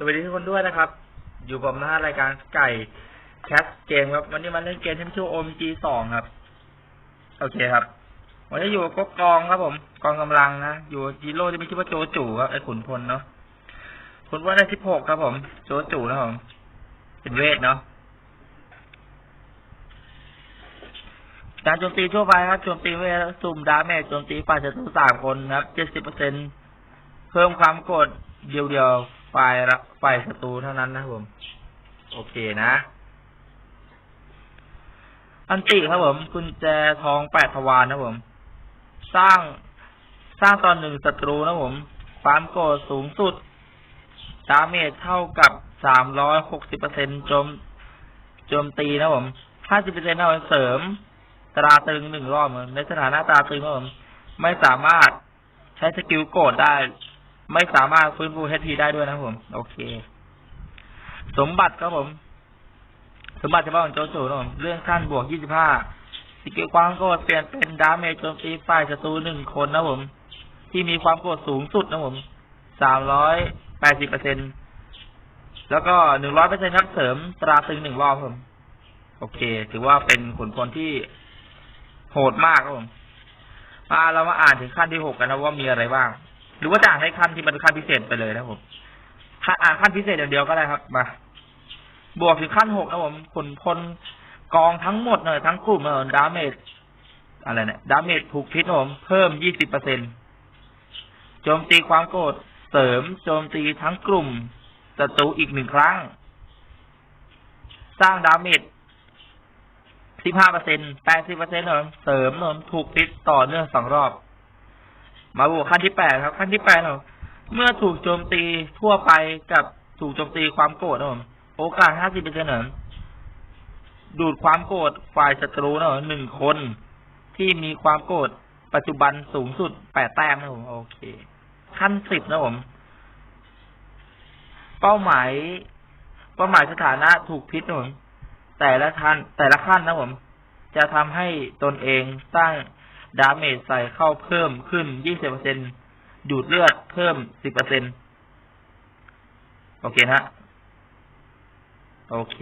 สวัสดีทุกคนด้วยนะครับ อยู่กับหน้ารายการไก่แคสเกมครับ วันนี้มาเล่นเกมที่ชื่อ OMG สองครับ โอเคครับ วันนี้อยู่กับกองครับ ผมกองกำลังนะ อยู่จีโร่ที่มีชื่อว่าโจจูครับไอ้ขุนพลเนาะขุนพลได้สิบหกครับผม โจจูนะครับผมเป็นเวทเนาะการโจมตีทั่วไปครับโจมตีเวทสุ่มดาเมจโจมตีฝ่ายศัตรูสามคนครับเจ็ดสิบเปอร์เซ็นเพิ่มความกดเดียวเดียวๆ ฝ่ายละฝ่ายศัตรูเท่านั้นนะครับผม โอเคนะ อันติครับผมกุญแจทองแปดทวารนะผม สร้างสร้างตอนหนึ่งศัตรูนะผมความโกรธสูงสุดดาเมจเท่ากับสามร้อยหกสิบเปอร์เซ็นต์โจมโจมตีนะผมห้าสิบเปอร์เซ็นต์เท่าเสริม ตราตรึงหนึ่งรอบในสถานะตราตรึงครับผม ไม่สามารถใช้สกิลโกรธได้ ไม่สามารถฟื้นฟูเฮทีได้ด้วยนะผม โอเค สมบัติครับผม สมบัติเฉพาะของโจโฉนะผมเรื่องขั้นบวกยี่สิบห้าสกิลความโกรธเปลี่ยนเป็นดาเมจโจมตีฝ่ายศัตรูหนึ่งคนนะผม ที่มีความโกรธสูงสุดนะผมสามร้อยแปดสิบเปอร์เซ็นแล้วก็หนึ่งร้อยเปอร์เซ็นครับเสริมตราตึงหนึ่งรอบครับผม โอเค ถือว่าเป็นขุนพลที่โหดมากครับผมมาเรามาอ่านถึงขั้นที่หกกันนะว่ามีอะไรบ้าง หรือว่าจะอ่านให้ขั้นที่มันขั้นพิเศษไปเลยนะครับผมอ่านขั้นพิเศษเดียวก็ได้ครับมาบวกถึงขั้นหกนะผมขุนพลกองทั้งหมดเลยทั้งกลุ่มเออดาเมจอะไรเนี่ยดาเมจถูกพิษผม เพิ่มยี่สิบเปอร์เซ็นโจมตีความโกรธเสริมโจมตีทั้งกลุ่มศัตรูอีกหนึ่งครั้ง สร้างดาเมจสิบห้าเปอร์เซ็นแปดสิบเปอร์เซ็นต์เสริมเนมถูกพิษต่อเนื่องสองรอบ มาบวกขั้นที่แปดครับขั้นที่แปดเราเมื่อถูกโจมตีทั่วไปกับถูกโจมตีความโกรธนะผมโอกาสห้าสิบเปอร์เซ็นต์ดูดความโกรธฝ่ายศัตรูนะผมหนึ่งคนที่มีความโกรธปัจจุบันสูงสุดแปดแต้มนะผมโอเค ขั้นสิบนะผม เป้าหมาย เป้าหมายสถานะถูกพิษนะผมแต่ละท่านแต่ละขั้นนะผม จะทำให้ตนเองสร้าง ดาเมจใส่เข้าเพิ่มขึ้นยี่สิบเปอร์เซ็นดูดเลือดเพิ่มสิบเปอร์เซ็นโอเคนะโอเค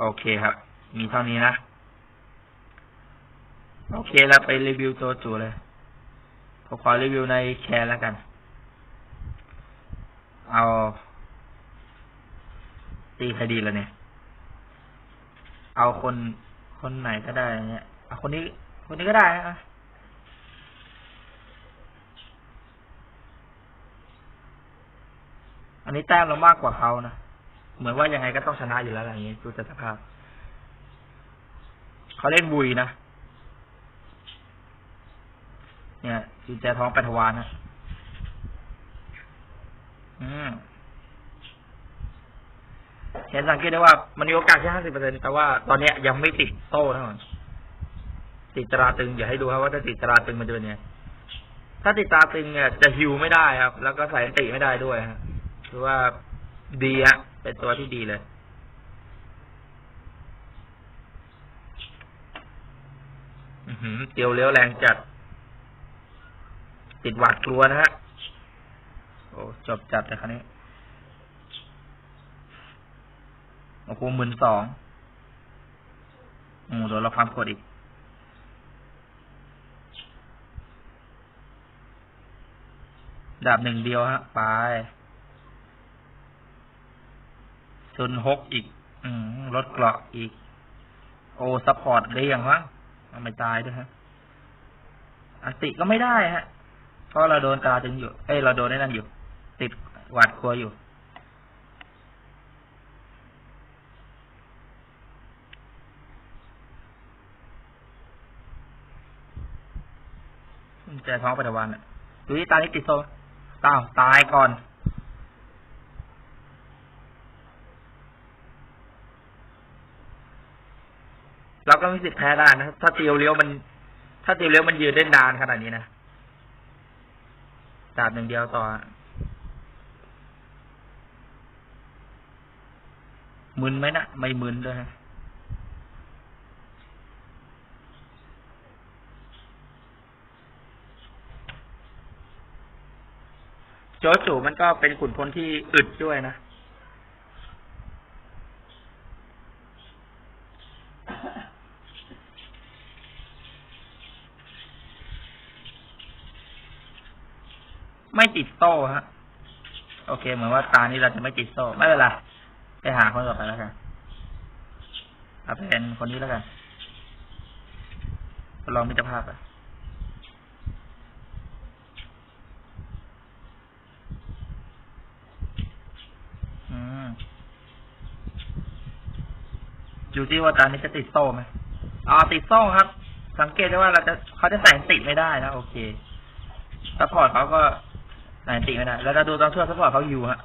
โอเคครับ มีเท่านี้นะ โอเคแล้วไปรีวิวตัวจูเลยผมขอรีวิวในแชร์แล้วกัน เอาตีคดีละเนี่ย เอาคน คนไหนก็ได้เนี่ยคนนี้ คนนี้ก็ได้อะอันนี้แต้มเรามากกว่าเขานะ เหมือนว่ายังไงก็ต้องชนะอยู่แล้วอะไรอย่างนี้ดูจากสภาพเขาเล่นบุยนะ เนี่ยจินแจท้องปัทวานนะ อืม เห็นสังเกตได้ว่ามันมีโอกาสแค่ห้าสิบเปอร์เซ็นแต่ว่าตอนเนี้ยยังไม่ติดโซ่ทั้งหมดติดตราตึงอย่าให้ดูครับว่าถ้าติดตราตึงมันจะเป็นยังไงถ้าติดตราตึงเนี่ยจะฮิวไม่ได้ครับ แล้วก็ใส่อันติไม่ได้ด้วยฮะคือว่าดีฮะเป็นตัวที่ดีเลยอือหือเตียวเลี้ยวแรงจัด ติดหวาดกลัวนะฮะ โอ้จบจัดเลยครันี้ โอ้โหหมื่นสองโอ้โดนเราความกดอีก ดาบหนึ่งเดียวฮะ ไปชนหกอีก อืมรถเกราะอีก โอ้ซัพพอร์ตได้ยังวะไม่ตายด้วยฮะ อันติก็ไม่ได้ฮะ เพราะเราโดนตาถึงอยู่ เอ้ย เราโดนได้นั่นอยู่ ติดหวาดกลัวอยู่ แจท้องปัจจุบันอะดูที่ตานี้ติดโซ่ต้าวตายก่อน เราก็มีสิทธิ์แพ้ได้นะถ้าตียวเลี้ยวมัน ถ้าตียวเลี้ยวมันยืนได้นานขนาดนี้นะดาบหนึ่งเดียวต่อมึนไหมนะไม่มึนด้วยนะ โจจูมันก็เป็นขุนพลที่อึดด้วยนะ ไม่ติดโต้ฮะ โอเค เหมือนว่าตานี้เราจะไม่ติดโต้ไม่เป็นไรไปหาคนต่อไปแล้วกันเอาเป็นคนนี้แล้วกันลองมิตรภาพอะ อืม อยู่ที่ว่าตานี้จะติดโซ่ไหมอ๋อติดโซ่ครับ สังเกตได้ว่าเราจะเขาจะใส่ติดไม่ได้นะโอเคซัพพอร์ตเขาก็ใส่อันติดไม่ได้แล้วเราดูตอนช่วงซัพพอร์ตเขาฮิวฮะ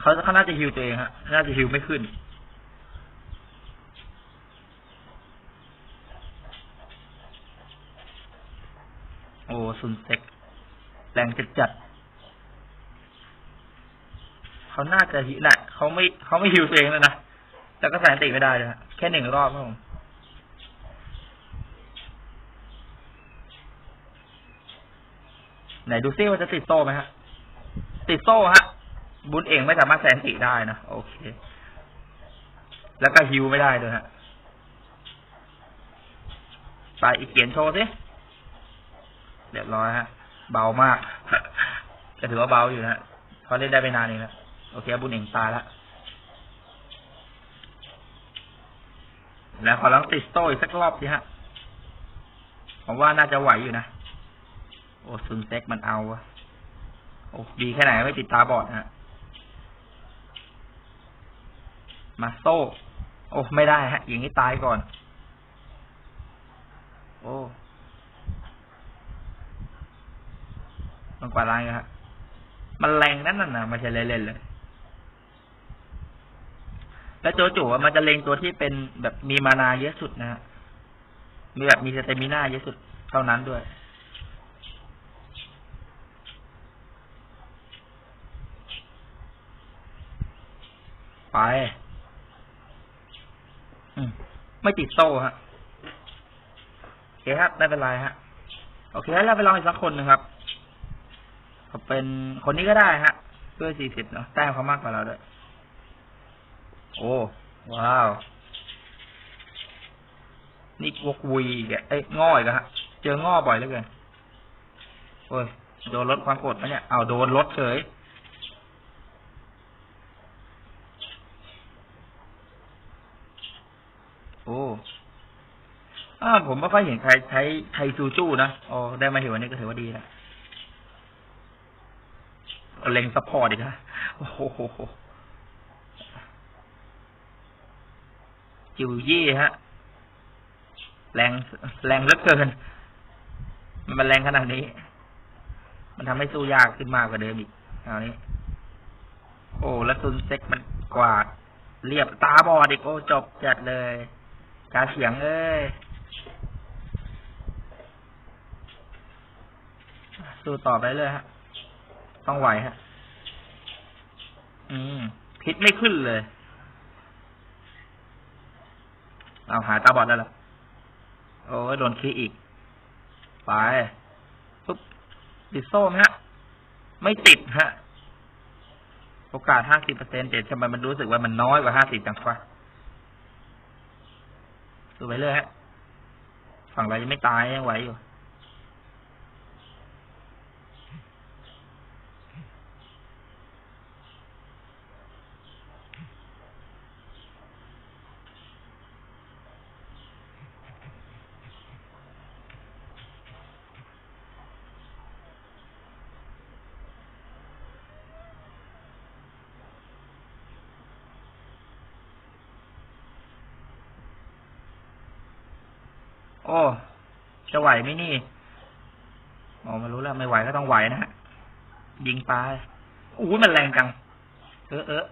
เขาเขาน่าจะฮิวตัวเองฮะน่าจะฮิวไม่ขึ้นโอ้ซุนเซ็กแรงจัดจัดเขาน่าจะฮิน่ะเขาไม่เขาไม่ฮิวตัวเองแล้วนะ แล้วก็แสนติไม่ได้เลยฮะแค่หนึ่งรอบครับผมไหนดูซิว่าจะติดโซ่ไหมฮะ ติดโซ่ฮะ บุญเองไม่สามารถแสนติได้นะ โอเค แล้วก็ฮิวไม่ได้ด้วยฮะ ไปอีกเขียนโชว์สิ เรียบร้อยฮะ เบามาก ก็ถือว่าเบาอยู่นะเขาเล่นได้ไปนานเองแล้วโอเค บุญเองตายแล้ว แล้วขอลองติดโต้อีกสักรอบสิฮะผมว่าน่าจะไหวอยู่นะ โอ้ซุนเซ็กมันเอาอะโอ้ดีแค่ไหนไม่ติดตาบอดฮะ มาโซ่ โอ้ไม่ได้ฮะ อย่างนี้ตายก่อน โอ้มันกว่าล้างฮะ มันแรงนั่นน่ะนะไม่ใช่เล่นๆเลย แล้วโจจูมันจะเล็งตัวที่เป็นแบบมีมานาเยอะสุดนะฮะมีแบบมีสเตมิน่าเยอะสุดเท่านั้นด้วยไป อืม ไม่ติดโซ่ฮะ โอเคครับ ไม่เป็นไรฮะ โอเคแล้วเราไปลองอีกสักคนหนึ่งครับเขาเป็นคนนี้ก็ได้ฮะ ด้วยสี่สิบเนาะแต้มเขามากกว่าเราด้วย โอ้ ว้าว นี่วกวุยแกเอ้ยง่อยกันฮะ เจอง่อบ่อยเหลือเกินโอ้ย โดนลดความกดไหมเนี่ย เอาโดนลดเฉย โอ้อาผมไม่ค่อยเห็นใครใช้ไทซูจูนะโอ้ได้มาเห็นวันนี้ก็ถือว่าดีแล้วเล็งซัพพอร์ตอีกฮะโอ้โห จิวยี่ฮะ แรงแรงเหลือเกิน มันแรงขนาดนี้ มันทำให้สู้ยากขึ้นมากกว่าเดิมอีกเอานี้ โอ้แล้วซุนเซ็กมันกวาดเรียบตาบอดอีกโอ้จบจัดเลยกาเสียงเอ้ยสู้ต่อไปเลยฮะ ต้องไหวฮะ อืมพิษไม่ขึ้นเลย เอาหายตาบอดแล้วล่ะโอ้ยโดนคีอีก ไปปุ๊บติดโซ่ฮะ ไม่ติดฮะ โอกาสห้าสิบเปอร์เซ็นต์เจ็ดทำไมมันรู้สึกว่ามันน้อยกว่าห้าสิบจังวะดูไปเรื่อยฮะ ฝั่งเรายังไม่ตายยังไหวอยู่ โอ้ จะไหวไหมนี่อ๋อมารู้แล้วไม่ไหวก็ต้องไหวนะฮะ ยิงไปอู้ยมันแรงจัง เออเออ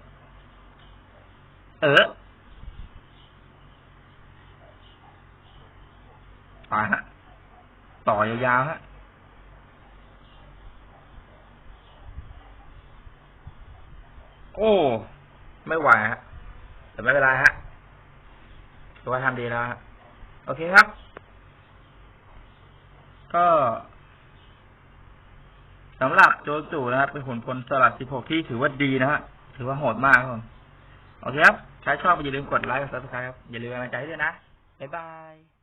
เออไปฮะ ต่อยาวๆฮะโอ้ ไม่ไหวฮะแต่ไม่เป็นไรฮะถือว่าทำดีแล้วฮะ โอเคครับ ก็สำหรับโจจูนะครับ เป็นขุนพลสลัด 16 ที่ถือว่าดีนะฮะ ถือว่าโหดมากครับโอเคครับ ใครชอบอย่าลืมกดไลค์กดซับสไครต์ครับ อย่าลืมกำลังใจให้ด้วยนะ บ๊ายบาย